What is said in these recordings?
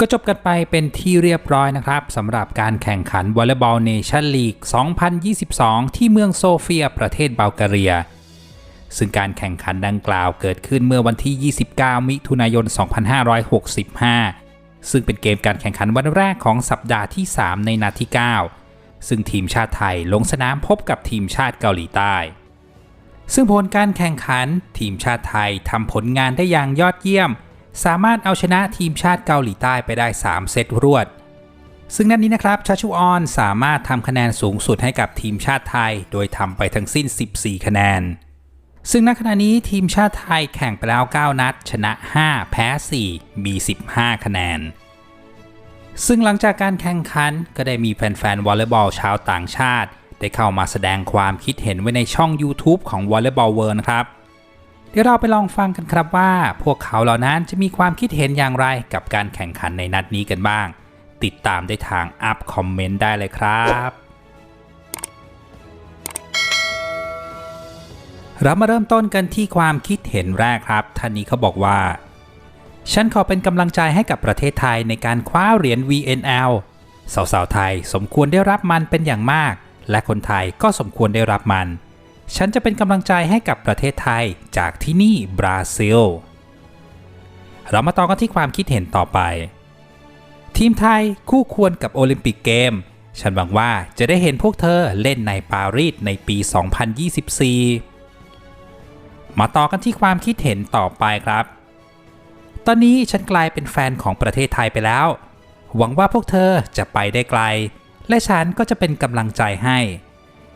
ก็จบกันไปเป็นที่เรียบร้อยนะครับสำหรับการแข่งขันวอลเลย์บอลเนชั่นลีก 2022 ที่เมืองโซเฟียประเทศบัลแกเรีย ซึ่งการแข่งขันดังกล่าวเกิดขึ้นเมื่อวันที่ 29 มิถุนายน 2565 ซึ่งเป็นเกมการแข่งขันวันแรกของสัปดาห์ที่ 3 ในนัดที่ 9 ซึ่งทีมชาติไทยลงสนามพบกับทีมชาติเกาหลีใต้ ซึ่งผลการแข่งขันทีมชาติไทยทำผลงานได้อย่างยอดเยี่ยม สามารถเอาชนะทีมชาติเกาหลีใต้ไปได้ 3 เซตรวด ซึ่งนัดนนี้นะครับชาชูออนสามารถทำคะแนนสูงสุดให้กับทีมชาติไทย โดยทำไปทั้งสิ้น 14 คะแนน ซึ่งณขณะนี้ทีมชาติไทยแข่งไปแล้ว 9 นัด ชนะ 5 แพ้ 4 มี 15 คะแนน ซึ่งหลังจากการแข่งขันก็ได้มีแฟนๆวอลเลย์บอลชาวต่างชาติ ได้เข้ามาแสดงความคิดเห็นไว้ในช่อง YouTube ของ Volleyball World นะครับ เดี๋ยวเราไปลองฟังกันครับว่า พวกเขาเหล่านั้นจะมีความคิดเห็นอย่างไรกับการแข่งขันในนัดนี้กันบ้าง ติดตามได้ทางอัพคอมเมนต์ได้เลยครับ เรามาเริ่มต้นกันที่ความคิดเห็นแรกครับ ท่านนี้เขาบอกว่า ฉันขอเป็นกำลังใจให้กับประเทศไทยในการคว้าเหรียญ VNL สาวๆไทยสมควรได้รับมันเป็นอย่างมาก และคนไทยก็สมควรได้รับมัน ฉันจะเป็นกำลังใจให้กับประเทศไทยจากที่นี่บราซิล เรามาต่อกันที่ความคิดเห็นต่อไป ทีมไทยคู่ควรกับโอลิมปิกเกม ฉันหวังว่าจะได้เห็นพวกเธอเล่นในปารีสในปี 2024 มาต่อกันที่ความคิดเห็นต่อไปครับ ตอนนี้ฉันกลายเป็นแฟนของประเทศไทยไปแล้ว หวังว่าพวกเธอจะไปได้ไกล และฉันก็จะเป็นกำลังใจให้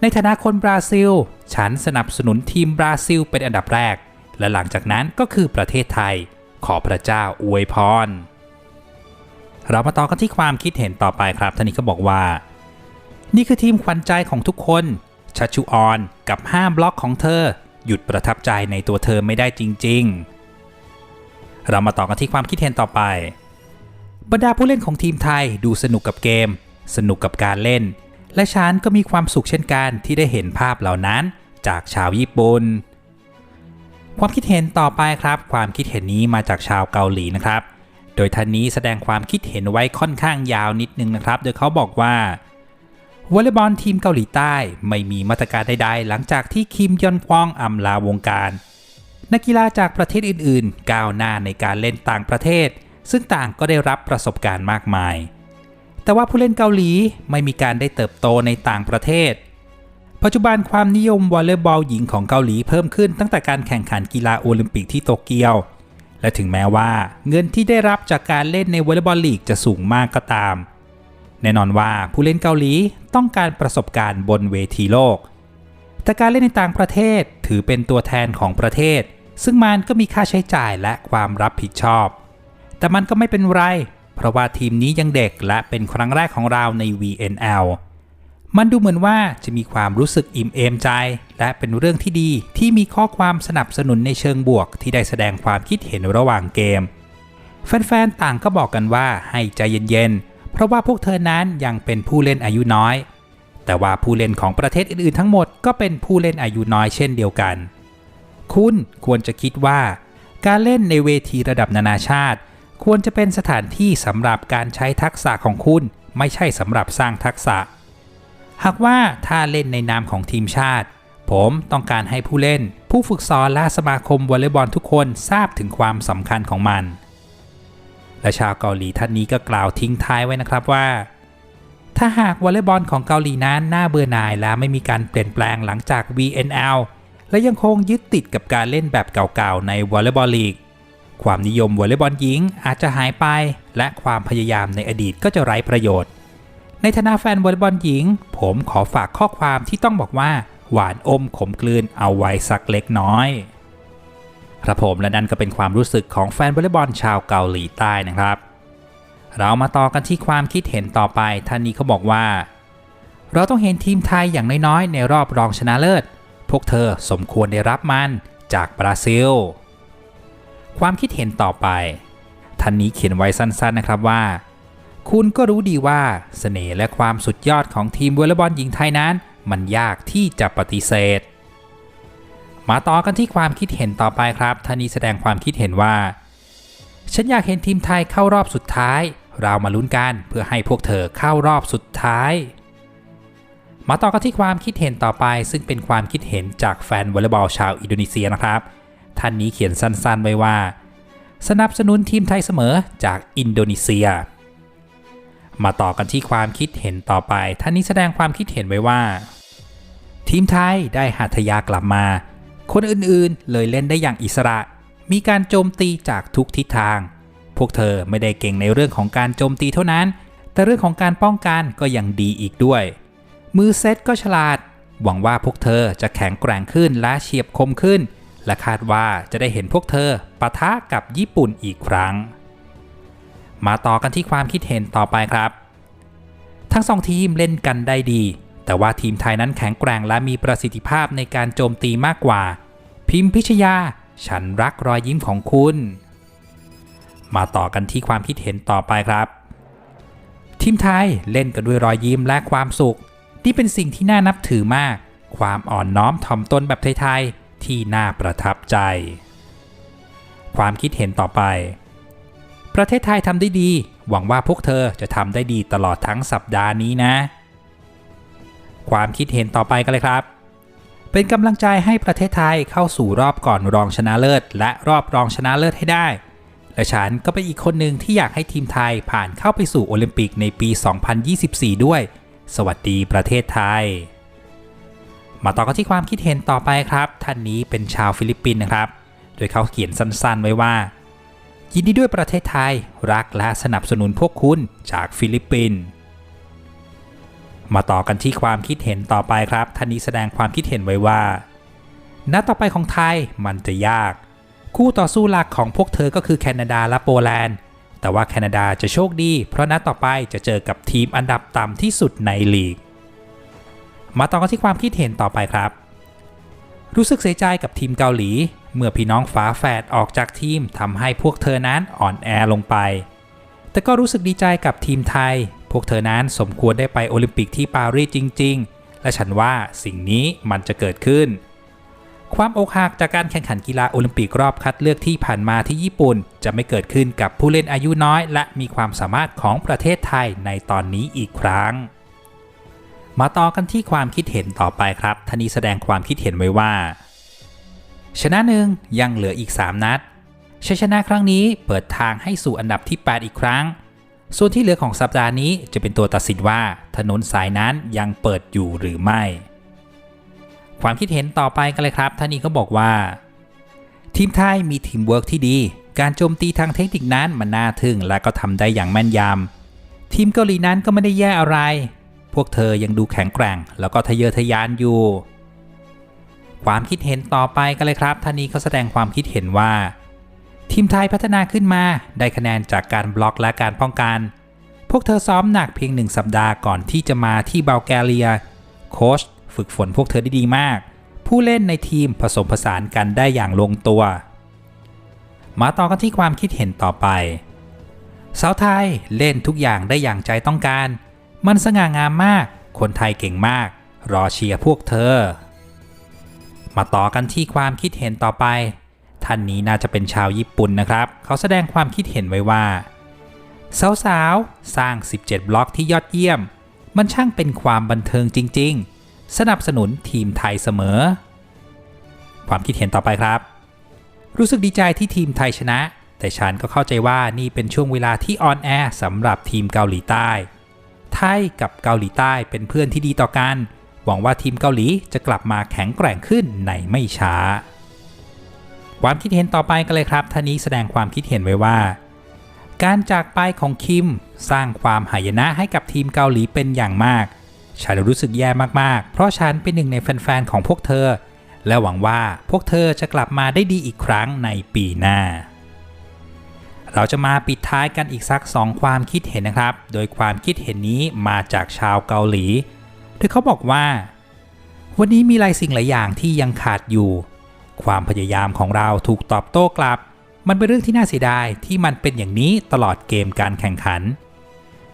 ในฐานะคนบราซิล ฉันสนับสนุนทีมบราซิลเป็นอันดับแรก และหลังจากนั้นก็คือประเทศไทย ขอพระเจ้าอวยพร เรามาต่อกันที่ความคิดเห็นต่อไปครับท่านนี้ก็บอกว่า นี่คือทีมขวัญใจของทุกคนชัชชุออนกับ5บล็อกของเธอ หยุดประทับใจในตัวเธอไม่ได้จริง ๆ เรามาต่อกันที่ความคิดเห็นต่อไป บรรดาผู้เล่นของทีมไทยดูสนุกกับเกม สนุกกับการเล่น และฉันก็มีความสุขเช่นกันที่ได้เห็นภาพเหล่านั้นจากชาวญี่ปุ่น ความคิดเห็นต่อไปครับ ความคิดเห็นนี้มาจากชาวเกาหลีนะครับ โดยท่านนี้แสดงความคิดเห็นไว้ค่อนข้างยาวนิดนึงนะครับ โดยเขาบอกว่าวอลเลย์บอลทีมเกาหลีใต้ไม่มีมาตรการใดๆ หลังจากที่คิมยอนควองอำลาวงการ นักกีฬาจากประเทศอื่นๆ ก้าวหน้าในการเล่นต่างประเทศ ซึ่งต่างก็ได้รับประสบการณ์มากมาย แต่ว่าผู้เล่นเกาหลีไม่มีการได้เติบโตในต่างประเทศ ปัจจุบันความนิยมวอลเลย์บอลหญิงของเกาหลีเพิ่มขึ้นตั้งแต่การแข่งขันกีฬาโอลิมปิกที่โตเกียว และถึงแม้ว่าเงินที่ได้รับจากการเล่นในวอลเลย์บอลลีกจะสูงมากก็ตาม แน่นอนว่าผู้เล่นเกาหลีต้องการประสบการณ์บนเวทีโลก แต่การเล่นในต่างประเทศถือเป็นตัวแทนของประเทศ ซึ่งมันก็มีค่าใช้จ่ายและความรับผิดชอบ แต่มันก็ไม่เป็นไร เพราะว่าทีมนี้ยังเด็กและเป็นครั้งแรกของเราใน VNL มันดูเหมือนว่าจะมีความรู้สึกอิ่มเอมใจ และเป็นเรื่องที่ดีที่มีข้อความสนับสนุนในเชิงบวกที่ได้แสดงความคิดเห็นระหว่างเกม แฟนๆ ต่างก็บอกกันว่าให้ใจเย็นๆ เพราะว่าพวกเธอนั้นยังเป็นผู้เล่นอายุน้อย แต่ว่าผู้เล่นของประเทศอื่นๆ ทั้งหมดก็เป็นผู้เล่นอายุน้อยเช่นเดียวกัน คุณควรจะคิดว่า การเล่นในเวทีระดับนานาชาติ ควรจะเป็นสถานที่สำหรับการใช้ทักษะของคุณ ไม่ใช่สำหรับสร้างทักษะ หากว่าถ้าเล่นในนามของทีมชาติ ผมต้องการให้ผู้เล่น ผู้ฝึกสอนและสมาคมวอลเลย์บอลทุกคนทราบถึงความสำคัญของมัน และชาวเกาหลีท่านนี้ก็กล่าวทิ้งท้ายไว้นะครับว่า ถ้าหากวอลเลย์บอลของเกาหลีนั้นน่าเบื่อหน่ายและไม่มีการเปลี่ยนแปลงหลังจาก VNL และยังคงยึดติดกับการเล่นแบบเก่าๆในวอลเลย์บอลลีก ความนิยมวอลเลย์บอลหญิงอาจจะหายไป และความพยายามในอดีตก็จะไร้ประโยชน์ ในฐานะแฟนวอลเลย์บอลหญิง ผมขอฝากข้อความที่ต้องบอกว่า หวานอมขมกลืนเอาไว้สักเล็กน้อยครับผมและนั่นก็เป็นความรู้สึกของแฟนวอลเลย์บอลชาวเกาหลีใต้นะครับ เรามาต่อกันที่ความคิดเห็นต่อไปท่านนี้เขาบอกว่า เราต้องเห็นทีมไทยอย่างน้อยๆในรอบรองชนะเลิศ พวกเธอสมควรได้รับมันจากบราซิล ความคิดเห็นต่อไป ท่านนี้เขียนไว้สั้นๆนะครับว่า คุณก็รู้ดีว่าเสน่ห์และความสุดยอดของทีมวอลเลย์บอลหญิงไทยนั้น มันยากที่จะปฏิเสธ มาต่อกันที่ความคิดเห็นต่อไปครับท่านนี้แสดงความคิดเห็นว่า ฉันอยากเห็นทีมไทยเข้ารอบสุดท้าย เรามาลุ้นกันเพื่อให้พวกเธอเข้ารอบสุดท้ายมาต่อกันที่ความคิดเห็นต่อไป ซึ่งเป็นความคิดเห็นจากแฟนวอลเลย์บอลชาวอินโดนีเซียนะครับ ท่านนี้เขียนสั้นๆ ไว้ว่า สนับสนุนทีมไทยเสมอจากอินโดนีเซีย มาต่อกันที่ความคิดเห็นต่อไป ท่านนี้แสดงความคิดเห็นไว้ว่า ทีมไทยได้หัตยากลับมา คนอื่นๆเลยเล่นได้อย่างอิสระ มีการโจมตีจากทุกทิศทาง พวกเธอไม่ได้เก่งในเรื่องของการโจมตีเท่านั้น แต่เรื่องของการป้องกันก็ยังดีอีกด้วย มือเซตก็ฉลาดหวังว่าพวกเธอจะแข็งแกร่งขึ้นและเฉียบคมขึ้น และคาดว่าจะได้เห็นพวกเธอปะทะกับญี่ปุ่นอีกครั้ง มาต่อกันที่ความคิดเห็นต่อไปครับ ทั้งสองทีมเล่นกันได้ดี แต่ว่าทีมไทยนั้นแข็งแกร่งและมีประสิทธิภาพในการโจมตีมากกว่า พิมพิชยา ฉันรักรอยยิ้มของคุณ มาต่อกันที่ความคิดเห็นต่อไปครับ ทีมไทยเล่นกันด้วยรอยยิ้มและความสุขนี่เป็นสิ่งที่น่านับถือมาก ความอ่อนน้อมถ่อมตนแบบไทยๆ ที่น่าประทับใจ ความคิดเห็นต่อไป ประเทศไทยทำได้ดี หวังว่าพวกเธอจะทำได้ดีตลอดทั้งสัปดาห์นี้นะ ความคิดเห็นต่อไปกันเลยครับ เป็นกำลังใจให้ประเทศไทยเข้าสู่รอบก่อนรองชนะเลิศ และรอบรองชนะเลิศให้ได้และฉันก็เป็นอีกคนหนึ่งที่อยากให้ทีมไทยผ่านเข้าไปสู่โอลิมปิกในปี 2024 ด้วย สวัสดีประเทศไทย มาต่อกันที่ความคิดเห็นต่อไปครับ ท่านนี้เป็นชาวฟิลิปปินส์นะครับ โดยเขาเขียนสั้นๆ ไว้ว่า ยินดีด้วยประเทศไทย รักและสนับสนุนพวกคุณจากฟิลิปปินส์มาต่อกันที่ความคิดเห็นต่อไปครับ ท่านนี้แสดงความคิดเห็นไว้ว่านัดต่อไปของไทยมันจะยาก คู่ต่อสู้หลักของพวกเธอก็คือแคนาดาและโปแลนด์ แต่ว่าแคนาดาจะโชคดี เพราะนัดต่อไปจะเจอกับทีมอันดับต่ำที่สุดในลีก มาต่อกันที่ความคิดเห็นต่อไปครับ รู้สึกเสียใจกับทีมเกาหลี เมื่อพี่น้องฝาแฝดออกจากทีมทำให้พวกเธอนั้นอ่อนแอลงไป แต่ก็รู้สึกดีใจกับทีมไทย พวกเธอนั้นสมควรได้ไปโอลิมปิกที่ปารีสจริง ๆ และฉันว่าสิ่งนี้มันจะเกิดขึ้น ความอกหักจากการแข่งขันกีฬาโอลิมปิกรอบคัดเลือกที่ผ่านมาที่ญี่ปุ่น จะไม่เกิดขึ้นกับผู้เล่นอายุน้อย และมีความสามารถของประเทศไทยในตอนนี้อีกครั้ง มาต่อกันที่ความคิดเห็นต่อไปครับท่านี้แสดงความคิดเห็นไว้ว่า ชนะหนึ่งยังเหลืออีก 3 นัดชัยชนะครั้งนี้เปิดทางให้สู่อันดับที่ 8 อีกครั้ง ส่วนที่เหลือของสัปดาห์นี้จะเป็นตัวตัดสินว่าถนนสายนั้นยังเปิดอยู่หรือไม่ ความคิดเห็นต่อไปกันเลยครับท่านี้ก็บอกว่า ทีมไทยมีทีมเวิร์กที่ดี การโจมตีทางเทคนิคนั้นมันน่าทึ่งและก็ทำได้อย่างแม่นยำทีมเกาหลีนั้นก็ไม่ได้แย่อะไร พวกเธอยังดูแข็งแกร่ง แล้วก็ทะเยอทะยานอยู่ ความคิดเห็นต่อไปกันเลยครับท่านนี้เขาแสดงความคิดเห็นว่า ทีมไทยพัฒนาขึ้นมา ได้คะแนนจากการบล็อกและการป้องกัน พวกเธอซ้อมหนักเพียงหนึ่งสัปดาห์ก่อนที่จะมาที่เบลแกเรีย โค้ชฝึกฝนพวกเธอได้ดีมาก ผู้เล่นในทีมผสมผสานกันได้อย่างลงตัว มาต่อกันที่ความคิดเห็นต่อไปสาวไทยเล่นทุกอย่างได้อย่างใจต้องการ มันสง่างามมาก คนไทยเก่งมาก รอเชียร์พวกเธอ มาต่อกันที่ความคิดเห็นต่อไป ท่านนี้น่าจะเป็นชาวญี่ปุ่นนะครับ เขาแสดงความคิดเห็นไว้ว่า สาวๆ สร้าง 17 บล็อกที่ยอดเยี่ยม มันช่างเป็นความบันเทิงจริง ๆ สนับสนุนทีมไทยเสมอ ความคิดเห็นต่อไปครับ รู้สึกดีใจที่ทีมไทยชนะ แต่ฉันก็เข้าใจว่านี่เป็นช่วงเวลาที่ออนแอร์สำหรับทีมเกาหลีใต้ ไทยกับเกาหลีใต้เป็นเพื่อนที่ดีต่อกัน หวังว่าทีมเกาหลีจะกลับมาแข็งแกร่งขึ้นในไม่ช้า ความคิดเห็นต่อไปกันเลยครับท่านนี้แสดงความคิดเห็นไว้ว่า การจากไปของคิมสร้างความหายนะให้กับทีมเกาหลีเป็นอย่างมากฉันรู้สึกแย่มากๆ เพราะฉันเป็นหนึ่งในแฟนๆของพวกเธอ และหวังว่าพวกเธอจะกลับมาได้ดีอีกครั้งในปีหน้า เราจะมาปิดท้ายกันอีกสักสองความคิดเห็นนะครับ โดยความคิดเห็นนี้มาจากชาวเกาหลีโดยเขาบอกว่า วันนี้มีหลายสิ่งหลายอย่างที่ยังขาดอยู่ ความพยายามของเราถูกตอบโต้กลับ มันเป็นเรื่องที่น่าเสียดายที่มันเป็นอย่างนี้ตลอดเกมการแข่งขัน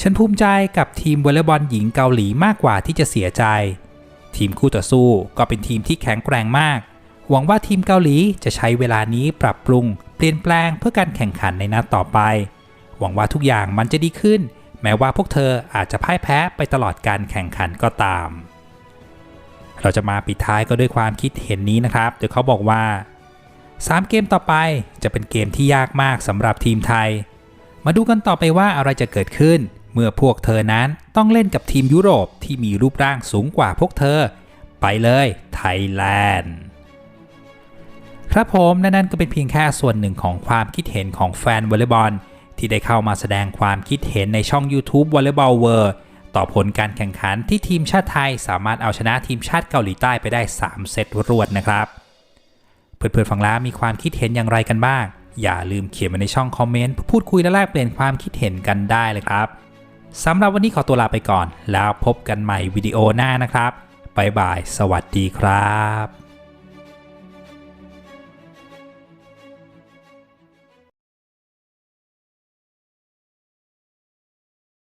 ฉันภูมิใจกับทีมวอลเลย์บอลหญิงเกาหลีมากกว่าที่จะเสียใจ ทีมคู่ต่อสู้ก็เป็นทีมที่แข็งแกร่งมาก หวังว่าทีมเกาหลีจะใช้เวลานี้ปรับปรุง เปลี่ยนแปลงเพื่อการแข่งขันในนัดต่อไป หวังว่าทุกอย่างมันจะดีขึ้น แม้ว่าพวกเธออาจจะพ่ายแพ้ไปตลอดการแข่งขันก็ตาม เราจะมาปิดท้ายก็ด้วยความคิดเห็นนี้นะครับ โดยเขาบอกว่า 3 เกมต่อไปจะเป็นเกมที่ยากมากสำหรับทีมไทย มาดูกันต่อไปว่าอะไรจะเกิดขึ้น เมื่อพวกเธอนั้นต้องเล่นกับทีมยุโรปที่มีรูปร่างสูงกว่าพวกเธอ ไปเลยไทยแลนด์ ครับผมและนั่นก็เป็นเพียงแค่ส่วนหนึ่งของความคิดเห็นของแฟนวอลเลย์บอลที่ได้เข้ามาแสดงความคิดเห็นในช่อง YouTube Volleyball World ต่อผลการแข่งขันที่ทีมชาติไทยสามารถเอาชนะทีมชาติเกาหลีใต้ไปได้ 3 เซตรวดนะครับ เพื่อนๆฟังแล้วมีความคิดเห็นอย่างไรกันบ้าง อย่าลืมเขียนมาในช่องคอมเมนต์พูดคุยและแลกเปลี่ยนความคิดเห็นกันได้เลยครับสำหรับวันนี้ขอตัวลาไปก่อน แล้วพบกันใหม่วิดีโอหน้านะครับบ๊ายบาย สวัสดีครับ